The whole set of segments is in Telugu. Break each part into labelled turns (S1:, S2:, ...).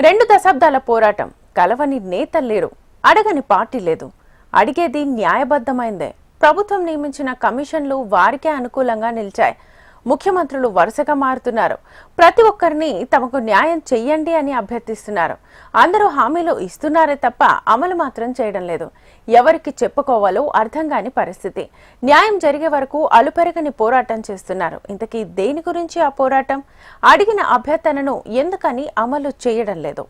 S1: రెండు దశాబ్దాల పోరాటం. కలవని నేతలు లేరు. అడగని పార్టీ లేదు. అడిగేది న్యాయబద్ధమైందే. ప్రభుత్వం నియమించిన కమిషన్లు వారికే అనుకూలంగా నిలిచాయి. ముఖ్యమంత్రులు వరుసగా మారుతున్నారు. ప్రతి ఒక్కరిని తమకు న్యాయం చెయ్యండి అని అభ్యర్థిస్తున్నారు. అందరూ హామీలు ఇస్తున్నారే తప్ప అమలు మాత్రం చేయడం లేదు. ఎవరికి చెప్పుకోవాలో అర్థం కాని పరిస్థితి. న్యాయం జరిగే వరకు అలుపెరగని పోరాటం చేస్తున్నారు. ఇంతకీ దేని గురించి ఆ పోరాటం? అడిగిన అభ్యర్థనను ఎందుకని అమలు చేయడం లేదు?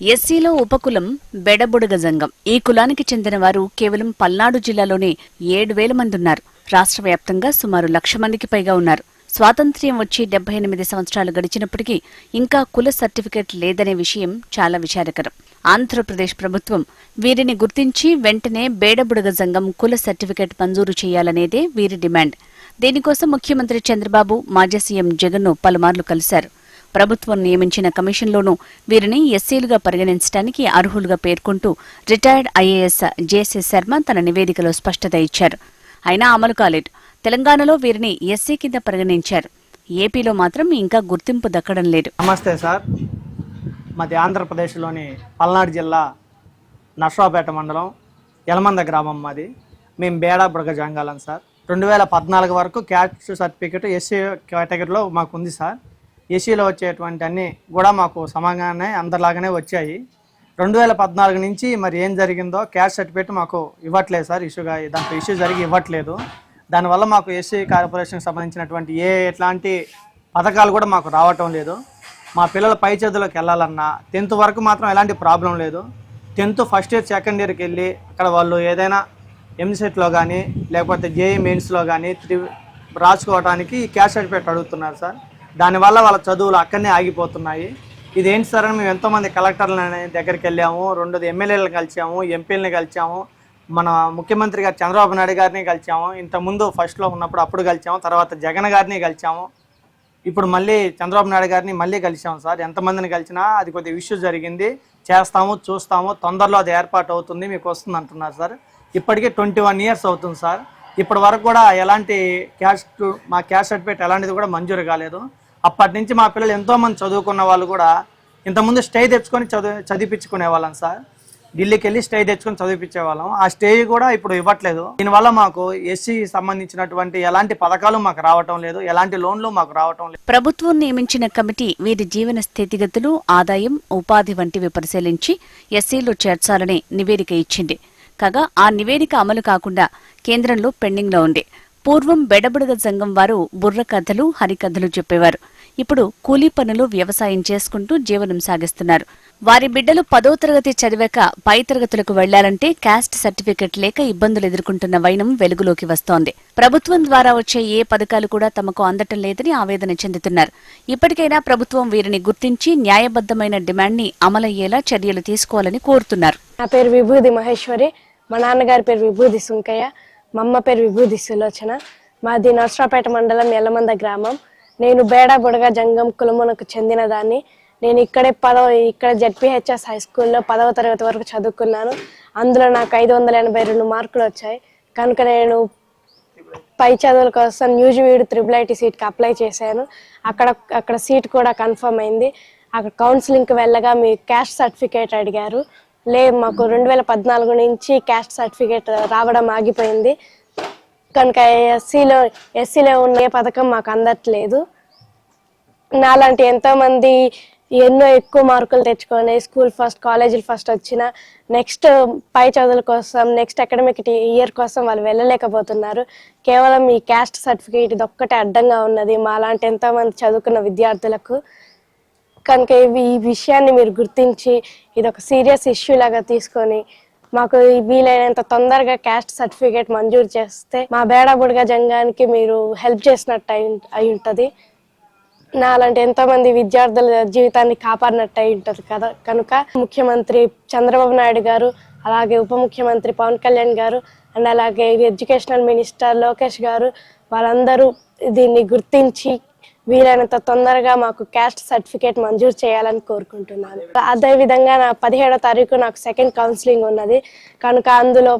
S2: ఎస్సీలో ఉపకులం బెడబుడగ జంగం. ఈ కులానికి చెందిన వారు కేవలం పల్నాడు జిల్లాలోనే ఏడు వేల మంది ఉన్నారు రాష్ట్ర వ్యాప్తంగా సుమారు లక్ష మందికి పైగా ఉన్నారు. స్వాతంత్ర్యం వచ్చి డెబ్బై ఎనిమిది సంవత్సరాలు గడిచినప్పటికీ ఇంకా కుల సర్టిఫికెట్ లేదనే విషయం చాలా విచారకరం. ఆంధ్రప్రదేశ్ ప్రభుత్వం వీరిని గుర్తించి వెంటనే బేడబుడగ జంగం కుల సర్టిఫికెట్ మంజూరు చేయాలనేదే వీరి డిమాండ్. దీనికోసం ముఖ్యమంత్రి చంద్రబాబు మాజీ సీఎం జగన్ను పలుమార్లు కలిశారు. ప్రభుత్వం నియమించిన కమిషన్లోనూ వీరిని ఎస్సీలుగా పరిగణించడానికి అర్హులుగా పేర్కొంటూ రిటైర్డ్ ఐఏఎస్ జేసీ శర్మ తన నివేదికలో స్పష్టత ఇచ్చారు. అయినా అమలు కాలేదు. తెలంగాణలో వీరిని ఎస్సీ కింద పరిగణించారు. ఏపీలో మాత్రం ఇంకా గుర్తింపు దక్కడం లేదు.
S3: నమస్తే సార్. మాది ఆంధ్రప్రదేశ్లోని పల్నాడు జిల్లా నర్సరావుపేట మండలం యలమంద గ్రామం మాది. మేము బేడా బుడగ జంగాలం సార్. రెండు వేల పద్నాలుగు వరకు క్యాస్ట్ సర్టిఫికెట్ ఎస్సీ కేటగిరీలో మాకు ఉంది సార్. ఏసీలో వచ్చేటువంటి అన్నీ కూడా మాకు సమానంగానే అందరిలాగానే వచ్చాయి. రెండు వేల పద్నాలుగు నుంచి మరి ఏం జరిగిందో క్యాష్ సర్టిఫికేట్ మాకు ఇవ్వట్లేదు సార్. ఇష్యూగా దాంట్లో ఇష్యూ జరిగి ఇవ్వట్లేదు. దానివల్ల మాకు ఎస్సీ కార్పొరేషన్కి సంబంధించినటువంటి ఏ ఎట్లాంటి పథకాలు కూడా మాకు రావటం లేదు. మా పిల్లల పై చదువులకు వెళ్ళాలన్నా టెన్త్ వరకు మాత్రం ఎలాంటి ప్రాబ్లం లేదు. టెన్త్ ఫస్ట్ ఇయర్ సెకండ్ ఇయర్కి వెళ్ళి అక్కడ వాళ్ళు ఏదైనా ఎంసెట్లో కానీ లేకపోతే జేఈ మెయిన్స్లో కానీ త్రి రాసుకోవడానికి క్యాష్ సర్టిఫికేట్ అడుగుతున్నారు సార్. దానివల్ల వాళ్ళ చదువులు అక్కడనే ఆగిపోతున్నాయి. ఇదేంటి సార్ అని మేము ఎంతోమంది కలెక్టర్ల దగ్గరికి వెళ్ళాము రెండోది ఎమ్మెల్యేలను కలిసాము ఎంపీలని కలిసాము మన ముఖ్యమంత్రి గారు చంద్రబాబు నాయుడు గారిని కలిసాము ఇంతకుముందు ఫస్ట్లో ఉన్నప్పుడు అప్పుడు కలిసాము తర్వాత జగన్ గారిని కలిసాము ఇప్పుడు మళ్ళీ చంద్రబాబు నాయుడు గారిని మళ్ళీ కలిసాము సార్. ఎంతమందిని కలిసినా అది కొద్దిగా ఇష్యూ జరిగింది. చేస్తాము చూస్తాము తొందరలో అది ఏర్పాటు అవుతుంది మీకు వస్తుంది అంటున్నారు సార్. ఇప్పటికే ట్వంటీ వన్ ఇయర్స్ అవుతుంది సార్. ఇప్పటి వరకు కూడా ఎలాంటి క్యాష్ మా క్యాష్ సర్టిఫికేట్ ఎలాంటిది కూడా మంజూరు కాలేదు. అప్పటి నుంచి మా పిల్లలు ఎంతోమంది చదువుకున్న వాళ్ళు కూడా ఇంతకుముందు స్టే తెచ్చుకొని చదువు చదివించుకునే వాళ్ళం సార్. ఢిల్లీకి వెళ్ళి స్టే తెచ్చుకొని చదివించే వాళ్ళం. ఆ స్టే కూడా ఇప్పుడు ఇవ్వట్లేదు. దీనివల్ల మాకు ఎస్సీ సంబంధించినటువంటి ఎలాంటి పథకాలు మాకు రావటం లేదు ఎలాంటి లోన్లు మాకు రావటం లేదు.
S2: ప్రభుత్వం నియమించిన కమిటీ వీరి జీవన స్థితిగతులు ఆదాయం ఉపాధి వంటివి పరిశీలించి ఎస్సీలో చేర్చాలని నివేదిక ఇచ్చింది. కాగా ఆ నివేదిక అమలు కాకుండా కేంద్రంలో పెండింగ్లో ఉంది. పూర్వం బెడబుడగ సంఘం వారు బుర్ర కథలు హరికథలు చెప్పేవారు. ఇప్పుడు కూలీ పనులు వ్యవసాయం చేసుకుంటూ జీవనం సాగిస్తున్నారు. వారి బిడ్డలు పదో తరగతి చదివాక పై తరగతులకు వెళ్ళాలంటే క్యాస్ట్ సర్టిఫికెట్ లేక ఇబ్బందులు ఎదుర్కొంటున్న వైనం వెలుగులోకి వస్తోంది. ప్రభుత్వం ద్వారా వచ్చే ఏ పథకాలు కూడా తమకు అందటం లేదని ఆవేదన చెందుతున్నారు. ఇప్పటికైనా ప్రభుత్వం వీరిని గుర్తించి న్యాయబద్దమైన డిమాండ్ని అమలయ్యేలా చర్యలు తీసుకోవాలని కోరుతున్నారు.
S4: నా పేరు విభూది మహేశ్వరి. మా నాన్నగారి పేరు విభూది సుంకయ్య. మా అమ్మ పేరు విభూది సులోచన. మాది నర్సరాపేట మండలం ఎల్లమంద గ్రామం. నేను బేడా బుడగ జంగం కులమునకు చెందిన దాన్ని. నేను ఇక్కడే పదవ ఇక్కడ జడ్పిహెచ్ఎస్ హై స్కూల్లో పదవ తరగతి వరకు చదువుకున్నాను. అందులో నాకు ఐదు వందల ఎనభై రెండు మార్కులు వచ్చాయి. కనుక నేను పై చదువుల కోసం న్యూజివీడ్ త్రిబుల్ ఐటీ సీట్కి అప్లై చేశాను. అక్కడ అక్కడ సీట్ కూడా కన్ఫర్మ్ అయింది. అక్కడ కౌన్సిలింగ్కి వెళ్ళగా మీ క్యాస్ట్ సర్టిఫికేట్ అడిగారు. లే మాకు రెండు వేల పద్నాలుగు నుంచి క్యాస్ట్ సర్టిఫికేట్ రావడం ఆగిపోయింది. కనుక ఎస్సీలో ఎస్సీలో ఉన్న ఏ పథకం మాకు అందట్లేదు. నాలాంటి ఎంతోమంది ఎన్నో ఎక్కువ మార్కులు తెచ్చుకొని స్కూల్ ఫస్ట్ కాలేజీలు ఫస్ట్ వచ్చిన నెక్స్ట్ పై చదువుల కోసం నెక్స్ట్ అకాడమిక్ ఇయర్ కోసం వాళ్ళు వెళ్ళలేకపోతున్నారు. కేవలం ఈ క్యాస్ట్ సర్టిఫికేట్ ఇది ఒక్కటే అడ్డంగా ఉన్నది మాలాంటి ఎంతోమంది చదువుకున్న విద్యార్థులకు. కనుక ఇవి ఈ విషయాన్ని మీరు గుర్తించి ఇది ఒక సీరియస్ ఇష్యూ లాగా తీసుకొని మాకు వీలైనంత తొందరగా క్యాస్ట్ సర్టిఫికేట్ మంజూరు చేస్తే మా బేడాబుడిగా జంగానికి మీరు హెల్ప్ చేసినట్టు అయి అయి ఉంటుంది. నా అలాంటి ఎంతో మంది విద్యార్థుల జీవితాన్ని కాపాడినట్టు అయి ఉంటుంది కదా. కనుక ముఖ్యమంత్రి చంద్రబాబు నాయుడు గారు అలాగే ఉప ముఖ్యమంత్రి పవన్ కళ్యాణ్ గారు అండ్ అలాగే ఎడ్యుకేషనల్ మినిస్టర్ లోకేష్ గారు వాళ్ళందరూ దీన్ని గుర్తించి వీలైనంత తొందరగా మాకు క్యాస్ట్ సర్టిఫికేట్ మంజూరు చేయాలని కోరుకుంటున్నాను. అదే విధంగా నా పదిహేడో తారీఖు నాకు సెకండ్ కౌన్సిలింగ్ ఉన్నది. కనుక అందులో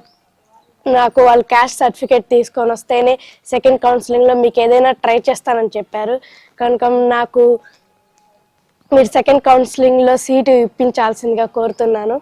S4: నాకు వాళ్ళు క్యాస్ట్ సర్టిఫికేట్ తీసుకొని వస్తేనే సెకండ్ కౌన్సిలింగ్లో మీకు ఏదైనా ట్రై చేస్తానని చెప్పారు. కనుక నాకు మీరు సెకండ్ కౌన్సిలింగ్లో సీటు ఇప్పించాల్సిందిగా కోరుతున్నాను.